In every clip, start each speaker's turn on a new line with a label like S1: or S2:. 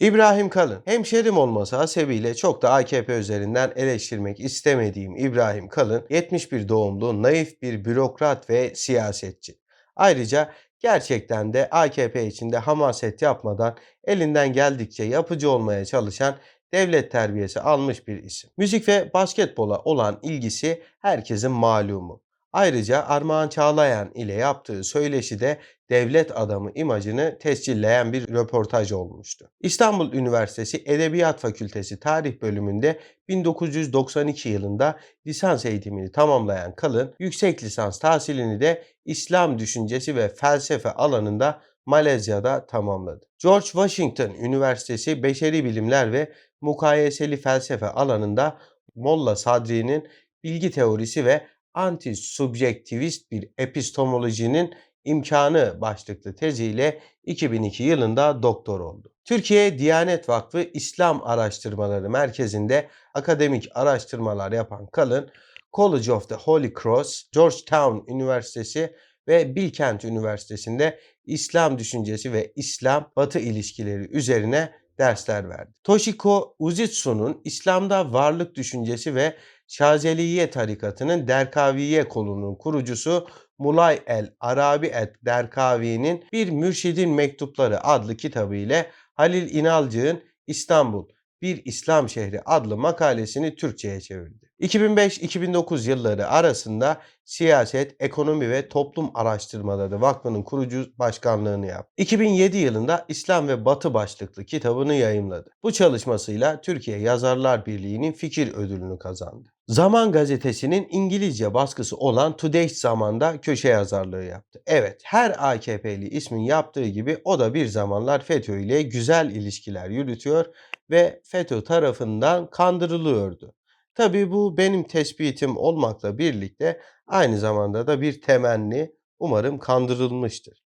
S1: İbrahim Kalın, hemşerim olması hasebiyle çok da AKP üzerinden eleştirmek istemediğim İbrahim Kalın, 71 doğumlu naif bir bürokrat ve siyasetçi. Ayrıca gerçekten de AKP içinde hamaset yapmadan elinden geldikçe yapıcı olmaya çalışan devlet terbiyesi almış bir isim. Müzik ve basketbola olan ilgisi herkesin malumu. Ayrıca Armağan Çağlayan ile yaptığı söyleşi de devlet adamı imajını tescilleyen bir röportaj olmuştu. İstanbul Üniversitesi Edebiyat Fakültesi Tarih bölümünde 1992 yılında lisans eğitimini tamamlayan Kalın, yüksek lisans tahsilini de İslam düşüncesi ve felsefe alanında Malezya'da tamamladı. George Washington Üniversitesi Beşeri Bilimler ve Mukayeseli Felsefe alanında Molla Sadri'nin bilgi teorisi ve anti-subjektivist bir epistemolojinin imkanı başlıklı teziyle 2002 yılında doktor oldu. Türkiye Diyanet Vakfı İslam Araştırmaları Merkezi'nde akademik araştırmalar yapan Kalın, College of the Holy Cross, Georgetown Üniversitesi ve Bilkent Üniversitesi'nde İslam düşüncesi ve İslam-Batı ilişkileri üzerine dersler verdi. Toshiko Uzitsu'nun İslam'da varlık düşüncesi ve Şazeliye tarikatının Derkaviye kolunun kurucusu Mulay el Arabi et Derkavi'nin Bir Mürşidin Mektupları adlı kitabı ile Halil İnalcık'ın İstanbul Bir İslam Şehri adlı makalesini Türkçe'ye çevirdi. 2005-2009 yılları arasında Siyaset, Ekonomi ve Toplum Araştırmaları Vakfı'nın kurucu başkanlığını yaptı. 2007 yılında İslam ve Batı başlıklı kitabını yayımladı. Bu çalışmasıyla Türkiye Yazarlar Birliği'nin fikir ödülünü kazandı. Zaman gazetesinin İngilizce baskısı olan Today Zaman'da köşe yazarlığı yaptı. Evet, her AKP'li ismin yaptığı gibi o da bir zamanlar FETÖ ile güzel ilişkiler yürütüyor ve FETÖ tarafından kandırılıyordu. Tabii bu benim tespitim olmakla birlikte aynı zamanda da bir temenni umarım kandırılmıştır.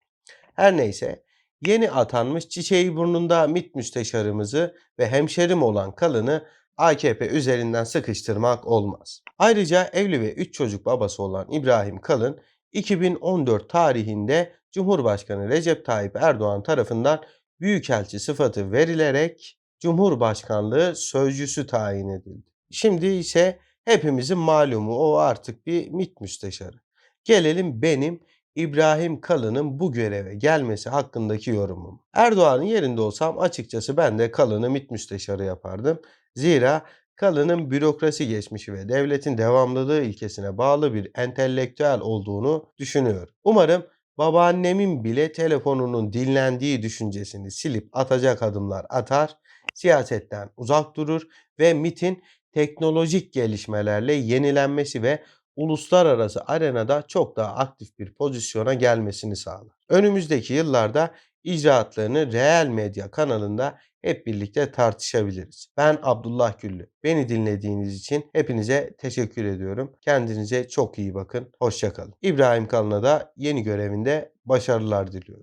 S1: Her neyse yeni atanmış çiçeği burnunda MİT müsteşarımızı ve hemşerim olan Kalın'ı AKP üzerinden sıkıştırmak olmaz. Ayrıca evli ve 3 çocuk babası olan İbrahim Kalın 2014 tarihinde Cumhurbaşkanı Recep Tayyip Erdoğan tarafından Büyükelçi sıfatı verilerek Cumhurbaşkanlığı sözcüsü tayin edildi. Şimdi ise hepimizin malumu o artık bir MİT müsteşarı. Gelelim benim İbrahim Kalın'ın bu göreve gelmesi hakkındaki yorumum. Erdoğan'ın yerinde olsam açıkçası ben de Kalın'ı MİT müsteşarı yapardım. Zira Kalın'ın bürokrasi geçmişi ve devletin devamlılığı ilkesine bağlı bir entelektüel olduğunu düşünüyorum. Umarım babaannemin bile telefonunun dinlendiği düşüncesini silip atacak adımlar atar, siyasetten uzak durur ve MIT'in teknolojik gelişmelerle yenilenmesi ve uluslararası arenada çok daha aktif bir pozisyona gelmesini sağlar. Önümüzdeki yıllarda icraatlarını Reel Medya kanalında hep birlikte tartışabiliriz. Ben Abdullah Güllü. Beni dinlediğiniz için hepinize teşekkür ediyorum. Kendinize çok iyi bakın. Hoşçakalın. İbrahim Kalın'a da yeni görevinde başarılar diliyorum.